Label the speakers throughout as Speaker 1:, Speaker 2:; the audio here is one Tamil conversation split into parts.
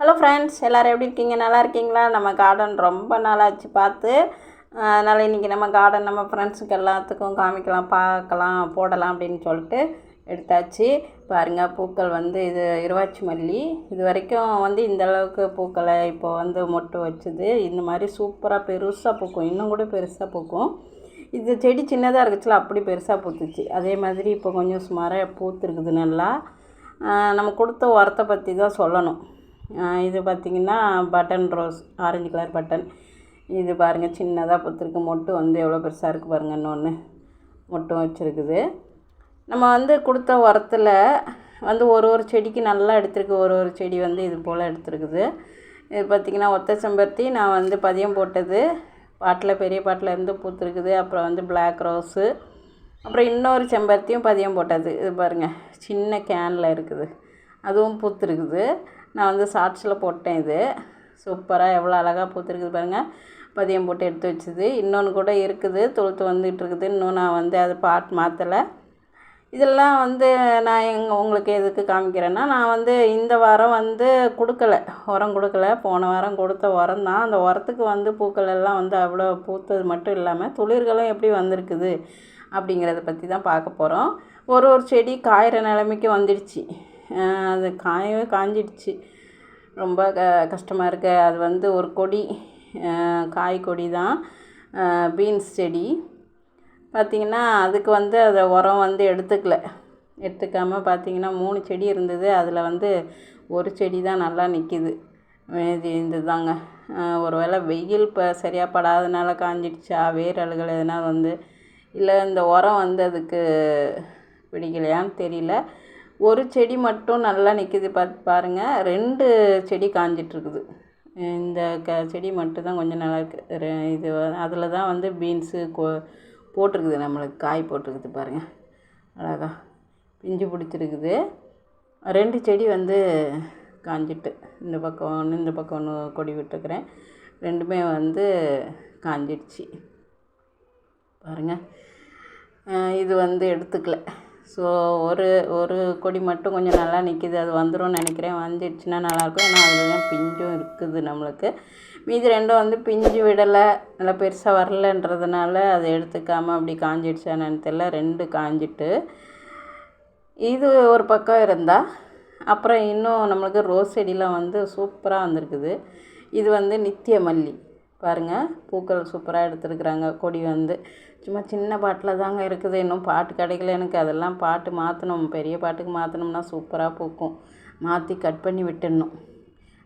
Speaker 1: ஹலோ ஃப்ரெண்ட்ஸ் எல்லோரும் எப்படி இருக்கீங்க நல்லா இருக்கீங்களா நம்ம கார்டன் ரொம்ப நாளாச்சு பார்த்து அதனால் இன்றைக்கி நம்ம கார்டன் நம்ம ஃப்ரெண்ட்ஸுக்கு எல்லாத்துக்கும் காமிக்கலாம் பார்க்கலாம் போடலாம் அப்படின்னு சொல்லிட்டு எடுத்தாச்சு பாருங்கள் பூக்கள் வந்து இது இருவாச்சி மல்லி இது வரைக்கும் வந்து இந்த அளவுக்கு பூக்களை இப்போ வந்து மொட்டு வச்சுது இந்த மாதிரி சூப்பராக பெருசாக பூக்கும் இன்னும் கூட பெருசாக பூக்கும் இது செடி சின்னதாக இருக்குச்சுல அப்படி பெருசாக பூத்துச்சு அதே மாதிரி இப்போ கொஞ்சம் சுமாராக பூத்துருக்குது நல்லா நம்ம கொடுத்த உரத்தை பற்றி தான் சொல்லணும் இது பார்த்திங்கன்னா button rose orange colour button இது பாருங்கள் சின்னதாக பொத்திருக்கு மொட்டு வந்து எவ்வளோ பெருசாக இருக்குது பாருங்கள் இன்னொன்று மொட்டும் வச்சுருக்குது நம்ம வந்து கொடுத்த உரத்தில் வந்து ஒரு ஒரு செடிக்கு நல்லா எடுத்துருக்கு ஒரு ஒரு செடி வந்து இது போல் எடுத்துருக்குது இது பார்த்திங்கன்னா ஒத்த செம்பருத்தி நான் வந்து பதியம் போட்டது பாட்டில் பெரிய பாட்டில் இருந்து பூத்துருக்குது அப்புறம் வந்து பிளாக் ரோஸு அப்புறம் இன்னொரு செம்பருத்தியும் பதியம் போட்டது இது பாருங்கள் சின்ன கேனில் இருக்குது அதுவும் பூத்துருக்குது நான் வந்து ஷார்ட்ஸில் போட்டேன் இது சூப்பராக எவ்வளோ அழகாக பூத்துருக்குது பாருங்கள் பதியம் போட்டு எடுத்து வச்சுது இன்னொன்று கூட இருக்குது தொழுத்து வந்துகிட்டு இருக்குது இன்னும் நான் வந்து அது பாட் மாற்றலை இதெல்லாம் வந்து நான் எங் உங்களுக்கு எதுக்கு காமிக்கிறேன்னா நான் வந்து இந்த வாரம் வந்து கொடுக்கல உரம் கொடுக்கல போன வாரம் கொடுத்த உரம் தான் அந்த உரத்துக்கு வந்து பூக்கள் எல்லாம் வந்து அவ்வளோ பூத்தது மட்டும் இல்லாமல் துளிர்களும் எப்படி வந்திருக்குது அப்படிங்கிறத பற்றி தான் பார்க்க போகிறோம் ஒரு ஒரு செடி காயிற நிலைமைக்கு வந்துடுச்சு அது காயவே காஞ்சிடுச்சு ரொம்ப க கஷ்டமாக இருக்குது அது வந்து ஒரு கொடி காய் கொடி தான் பீன்ஸ் செடி பார்த்திங்கன்னா அதுக்கு வந்து அதை உரம் வந்து எடுத்துக்கல எடுத்துக்காமல் பார்த்திங்கன்னா மூணு செடி இருந்தது அதில் வந்து ஒரு செடி தான் நல்லா நிற்கிது இது இருந்ததாங்க ஒரு வேளை வெயில் இப்போ சரியாக படாதனால காஞ்சிடுச்சா வேர் எதனால் வந்து இல்லை இந்த உரம் வந்து அதுக்கு பிடிக்கலையான்னு தெரியல ஒரு செடி மட்டும் நல்லா நிற்கிது பார்த்து பாருங்கள் ரெண்டு செடி காஞ்சிட்ருக்குது இந்த க செடி மட்டும்தான் கொஞ்சம் நல்லா இருக்குது ரெ இது அதில் தான் வந்து பீன்ஸு கோ போட்டிருக்குது நம்மளுக்கு காய் போட்டிருக்குது பாருங்கள் அழகா பிஞ்சு பிடிச்சிருக்குது ரெண்டு செடி வந்து காஞ்சிட்டு இந்த பக்கம் ஒன்று இந்த பக்கம் ஒன்று கொடி விட்டுருக்குறேன் ரெண்டுமே வந்து காஞ்சிடுச்சு பாருங்கள் இது வந்து எடுத்துக்கல ஸோ ஒரு ஒரு கொடி மட்டும் கொஞ்சம் நல்லா நிற்கிது அது வந்துடும் நினைக்கிறேன் வந்துடுச்சுன்னா நல்லாயிருக்கும் ஏன்னா அதுதான் பிஞ்சும் இருக்குது நம்மளுக்கு மீதி ரெண்டும் வந்து பிஞ்சு விடலை நல்லா பெருசாக வரலன்றதுனால அதை எடுத்துக்காமல் அப்படி காஞ்சிடுச்சா தெரியல ரெண்டு காஞ்சிட்டு இது ஒரு பக்கம் இருந்தால் அப்புறம் இன்னும் நம்மளுக்கு ரோஸ் செடியெலாம் வந்து சூப்பராக வந்திருக்குது இது வந்து நித்திய மல்லி பாருங்கள் பூக்கள் சூப்பராக எடுத்துருக்குறாங்க கொடி வந்து சும்மா சின்ன பாட்டில் தாங்க இருக்குது இன்னும் பாட்டு கிடைக்கல எனக்கு அதெல்லாம் பாட்டு மாற்றணும் பெரிய பாட்டுக்கு மாற்றினோம்னா சூப்பராக பூக்கும் மாற்றி கட் பண்ணி விட்டுடணும்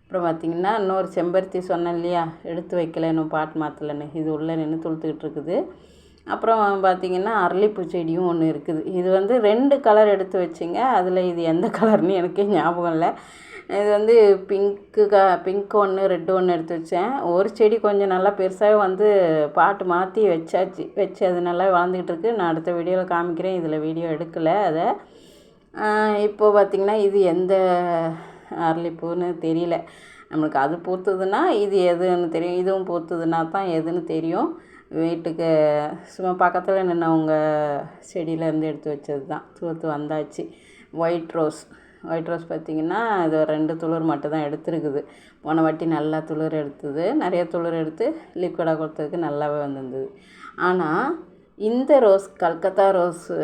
Speaker 1: அப்புறம் பார்த்திங்கன்னா இன்னொரு செம்பருத்தி சொன்னேன் இல்லையா எடுத்து வைக்கல இன்னும் பாட்டு மாற்றலன்னு இது உள்ளே நின்று துளுத்துக்கிட்டு இருக்குது அப்புறம் பார்த்திங்கன்னா அரளிப்பூ செடியும் ஒன்று இருக்குது இது வந்து ரெண்டு கலர் எடுத்து வச்சுங்க அதில் இது எந்த கலர்னு எனக்கே ஞாபகம் இல்லை இது வந்து பிங்க்கு க பிங்க் ஒன்று ரெட்டு ஒன்று எடுத்து வச்சேன் ஒரு செடி கொஞ்சம் நல்லா பெருசாகவே வந்து பாட்டு மாற்றி வச்சாச்சு வச்சு அது நல்லா வளர்ந்துக்கிட்டு இருக்குது நான் அடுத்த வீடியோவில் காமிக்கிறேன் இதில் வீடியோ எடுக்கலை அதை இப்போது பார்த்திங்கன்னா இது எந்த அரளிப்பூன்னு தெரியல நம்மளுக்கு அது பூத்துதுன்னா இது எதுன்னு தெரியும் இதுவும் பூத்துதுன்னா தான் எதுன்னு தெரியும் வீட்டுக்கு சும்மா பக்கத்தில் நின்று அவங்க செடியிலேருந்து எடுத்து வச்சது தான் தூத்து வந்தாச்சு ஒயிட் ரோஸ் ஒயிட் ரோஸ் பார்த்திங்கன்னா அது ஒரு ரெண்டு துளிர் மட்டும் தான் எடுத்துருக்குது போன வாட்டி நல்லா துளிர் எடுத்தது நிறைய துளிர் எடுத்து லிக்விடாக கொடுத்ததுக்கு நல்லாவே வந்திருந்தது ஆனால் இந்த ரோஸ் கல்கத்தா ரோஸு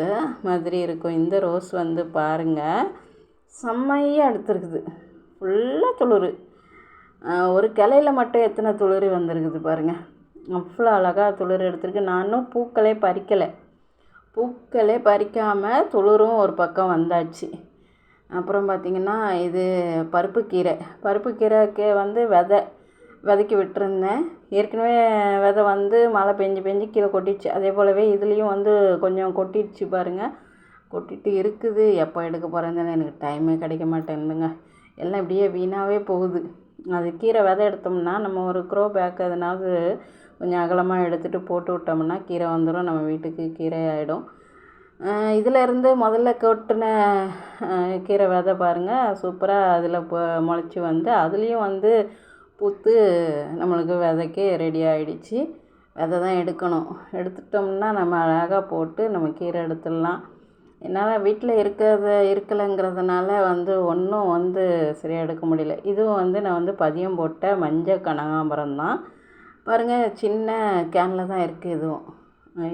Speaker 1: மாதிரி இருக்கும் இந்த ரோஸ் வந்து பாருங்கள் செம்மையாக எடுத்துருக்குது ஃபுல்லாக துளிர் ஒரு கிளையில் மட்டும் எத்தனை துளிர் வந்திருக்குது பாருங்கள் அவ்வளோ அழகாக துளிர் எடுத்திருக்கு நானும் பூக்களே பறிக்கலை பூக்களே பறிக்காமல் துளிரும் ஒரு பக்கம் வந்தாச்சு அப்புறம் பார்த்திங்கன்னா இது பருப்புக்கீரை கீரைக்கு வந்து விதை விதைக்கி விட்டிருந்தேன் ஏற்கனவே விதை வந்து மழை பெஞ்சு பெஞ்சு கீழே கொட்டிடுச்சு அதே போலவே இதுலேயும் வந்து கொஞ்சம் கொட்டிடுச்சு பாருங்கள் கொட்டிட்டு இருக்குது எப்போ எடுக்க போகிறேன்னு எனக்கு டைமே கிடைக்க மாட்டேங்குதுங்க எல்லாம் இப்படியே வீணாகவே போகுது அது கீரை விதை எடுத்தோம்னா நம்ம ஒரு க்ரோ பேக் எதனாவது கொஞ்சம் அகலமாக எடுத்துகிட்டு போட்டு விட்டோம்னா கீரை வந்துடும் நம்ம வீட்டுக்கு கீரை ஆகிடும் இதிலேருந்து முதல்ல கொட்டின கீரை வித பாருங்கள் சூப்பராக அதில் முளைச்சி வந்து அதுலேயும் வந்து பூத்து நம்மளுக்கு விதைக்கு ரெடி ஆகிடுச்சி விதை தான் எடுக்கணும் எடுத்துட்டோம்னா நம்ம அழகாக போட்டு நம்ம கீரை எடுத்துடலாம் என்னால் வீட்டில் இருக்கிறத இருக்கலைங்கிறதுனால வந்து ஒன்றும் வந்து சரியாக எடுக்க முடியல இதுவும் வந்து நான் வந்து பதியம் போட்ட மஞ்சள் கனகாம்பரம் தான் பாருங்கள் சின்ன கேனில் தான் இருக்குது இதுவும்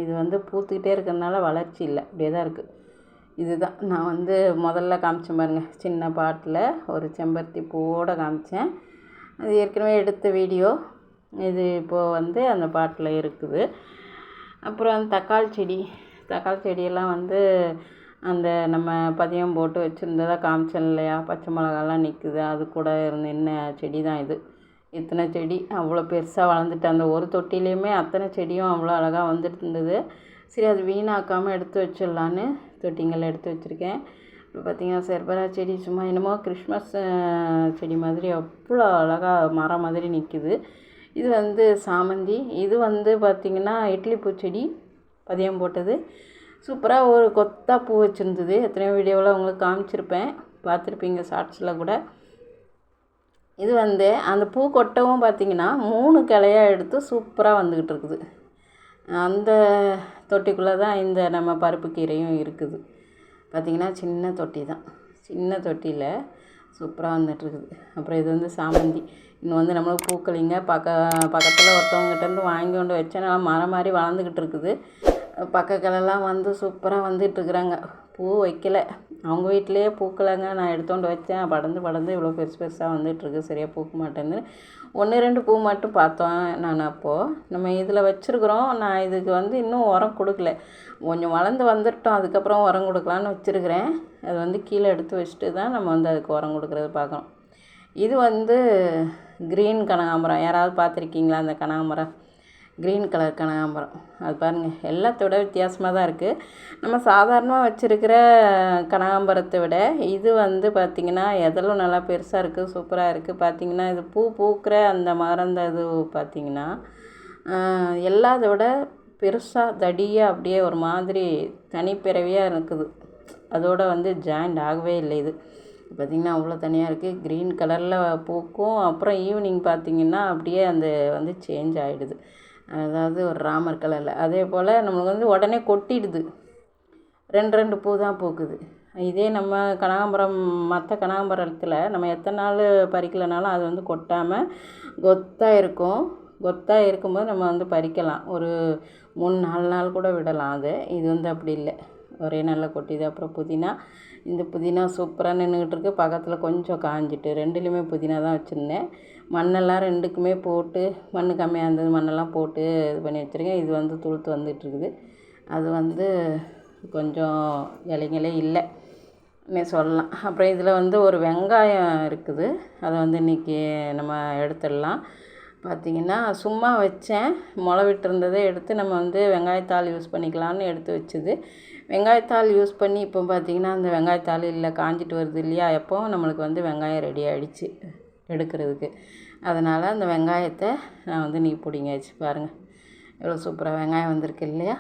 Speaker 1: இது வந்து பூத்துக்கிட்டே இருக்கிறதுனால வளர்ச்சி இல்லை அப்படியே தான் இருக்குது இதுதான் நான் வந்து முதல்ல காமிச்சேன் பாருங்கள் சின்ன பாட்டில் ஒரு செம்பருத்தி பூவோடு காமிச்சேன் அது ஏற்கனவே எடுத்த வீடியோ இது இப்போது வந்து அந்த பாட்டில் இருக்குது அப்புறம் அந்த தக்காளி செடி தக்காளி செடியெல்லாம் வந்து அந்த நம்ம பதியம் போட்டு வச்சுருந்ததாக காமிச்சேன் இல்லையா பச்சை மிளகாலாம் நிற்குது அது கூட இருந்த என்ன செடி தான் இது இத்தனை செடி அவ்வளோ பெருசாக வளர்ந்துட்டு அந்த ஒரு தொட்டிலையுமே அத்தனை செடியும் அவ்வளோ அழகாக வந்துட்டு இருந்தது சரி அது வீணாக்காமல் எடுத்து வச்சிடலான்னு தொட்டிங்களை எடுத்து வச்சுருக்கேன் இப்போ பார்த்தீங்கன்னா செர்பரா செடி சும்மா என்னமோ கிறிஸ்மஸ் செடி மாதிரி அவ்வளோ அழகாக மரம் மாதிரி நிற்கிது இது வந்து சாமந்தி இது வந்து பார்த்திங்கன்னா இட்லி பூச்செடி பதியம் போட்டது சூப்பராக ஒரு கொத்தா பூ வச்சுருந்தது எத்தனையோ வீடியோவில் உங்களுக்கு காமிச்சிருப்பேன் பார்த்துருப்பீங்க ஷார்ட்ஸில் கூட இது வந்து அந்த பூ கொட்டவும் பார்த்திங்கன்னா மூணு கிளையாக எடுத்து சூப்பராக வந்துக்கிட்டு இருக்குது அந்த தொட்டிக்குள்ளே தான் இந்த நம்ம பருப்பு கீரையும் இருக்குது பார்த்திங்கன்னா சின்ன தொட்டி தான் சின்ன தொட்டியில் சூப்பராக வந்துட்டுருக்குது அப்புறம் இது வந்து சாமந்தி இன்னும் வந்து நம்மளுக்கு பூக்களைங்க பக்க பக்கத்தில் ஒருத்தவங்ககிட்டருந்து வாங்கி கொண்டு வச்சா நல்லா மரம் மாதிரி வளர்ந்துக்கிட்டு இருக்குது பக்கக்கலெல்லாம் வந்து சூப்பராக வந்துட்டுருக்குறாங்க பூ வைக்கல அவங்க வீட்டிலே பூக்கலைங்க நான் எடுத்துகிட்டு வச்சேன் படந்து படந்து இவ்வளோ பெருசு பெருசாக வந்துட்டுருக்கு சரியாக பூக்க மாட்டேங்குது ஒன்று ரெண்டு பூ மட்டும் பார்த்தோம் நான் அப்போது நம்ம இதில் வச்சுருக்குறோம் நான் இதுக்கு வந்து இன்னும் உரம் கொடுக்கல கொஞ்சம் வளர்ந்து வந்துட்டோம் அதுக்கப்புறம் உரம் கொடுக்கலான்னு வச்சுருக்கிறேன் அது வந்து கீழே எடுத்து வச்சுட்டு தான் நம்ம வந்து அதுக்கு உரம் கொடுக்குறது பார்க்குறோம் இது வந்து க்ரீன் கனகாம்பரம் யாராவது பார்த்துருக்கீங்களா அந்த கனகாம்பரம் க்ரீன் கலர் கனகாம்பரம் அது பாருங்கள் எல்லாத்தோட வித்தியாசமாக தான் இருக்குது நம்ம சாதாரணமாக வச்சுருக்கிற கனகாம்பரத்தை விட இது வந்து பார்த்திங்கன்னா எதலும் நல்லா பெருசாக இருக்குது சூப்பராக இருக்குது பார்த்திங்கன்னா இது பூ பூக்கிற அந்த மரம் இது பார்த்திங்கன்னா விட பெருசாக தடியாக அப்படியே ஒரு மாதிரி தனிப்பிறவியாக இருக்குது அதோடு வந்து ஜாயிண்ட் ஆகவே இல்லை இது பார்த்திங்கன்னா அவ்வளோ தனியாக இருக்குது க்ரீன் கலரில் பூக்கும் அப்புறம் ஈவினிங் பார்த்திங்கன்னா அப்படியே அந்த வந்து சேஞ்ச் ஆகிடுது அதாவது ஒரு ராமர் கலரில் அதே போல் நம்மளுக்கு வந்து உடனே கொட்டிடுது ரெண்டு ரெண்டு பூ தான் பூக்குது இதே நம்ம கனகாம்பரம் மற்ற கனகாம்பரத்தில் நம்ம எத்தனை நாள் பறிக்கலைனாலும் அது வந்து கொட்டாமல் கொத்தாக இருக்கும் கொத்தாக இருக்கும்போது நம்ம வந்து பறிக்கலாம் ஒரு மூணு நாலு நாள் கூட விடலாம் அது இது வந்து அப்படி இல்லை ஒரே நல்ல கொட்டிது அப்புறம் புதினா இந்த புதினா சூப்பராக நின்றுக்கிட்டு இருக்குது பக்கத்தில் கொஞ்சம் காஞ்சிட்டு ரெண்டுலேயுமே புதினா தான் வச்சுருந்தேன் மண்ணெல்லாம் ரெண்டுக்குமே போட்டு மண் கம்மியாக இருந்தது மண்ணெல்லாம் போட்டு இது பண்ணி வச்சுருக்கேன் இது வந்து துளுத்து வந்துட்டுருக்குது அது வந்து கொஞ்சம் இலைங்களே இல்லை சொல்லலாம் அப்புறம் இதில் வந்து ஒரு வெங்காயம் இருக்குது அதை வந்து இன்றைக்கி நம்ம எடுத்துடலாம் பார்த்திங்கன்னா சும்மா வச்சேன் முளை விட்டுருந்ததை எடுத்து நம்ம வந்து வெங்காயத்தாள் யூஸ் பண்ணிக்கலாம்னு எடுத்து வச்சுது வெங்காயத்தாள் யூஸ் பண்ணி இப்போ பார்த்திங்கன்னா அந்த வெங்காயத்தாள் இல்லை காஞ்சிட்டு வருது இல்லையா எப்போவும் நம்மளுக்கு வந்து வெங்காயம் ரெடி ஆகிடுச்சு எடுக்கிறதுக்கு அதனால் அந்த வெங்காயத்தை நான் வந்து நீ பிடிங்க வச்சு பாருங்கள் எவ்வளோ சூப்பராக வெங்காயம் வந்திருக்கு இல்லையா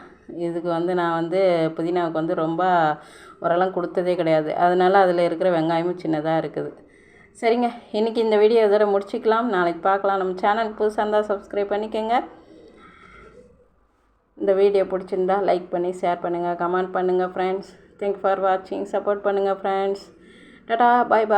Speaker 1: இதுக்கு வந்து நான் வந்து புதினாவுக்கு வந்து ரொம்ப உரலாம் கொடுத்ததே கிடையாது அதனால் அதில் இருக்கிற வெங்காயமும் சின்னதாக இருக்குது சரிங்க இன்றைக்கி இந்த வீடியோ இதோட முடிச்சிக்கலாம் நாளைக்கு பார்க்கலாம் நம்ம சேனலுக்கு புதுசாக இருந்தால் சப்ஸ்கிரைப் பண்ணிக்கோங்க இந்த வீடியோ பிடிச்சிருந்தா லைக் பண்ணி ஷேர் பண்ணுங்கள் கமெண்ட் பண்ணுங்கள் ஃப்ரெண்ட்ஸ் தேங்க் ஃபார் வாட்சிங் சப்போர்ட் பண்ணுங்கள் ஃப்ரெண்ட்ஸ் டடா பாய் பாய்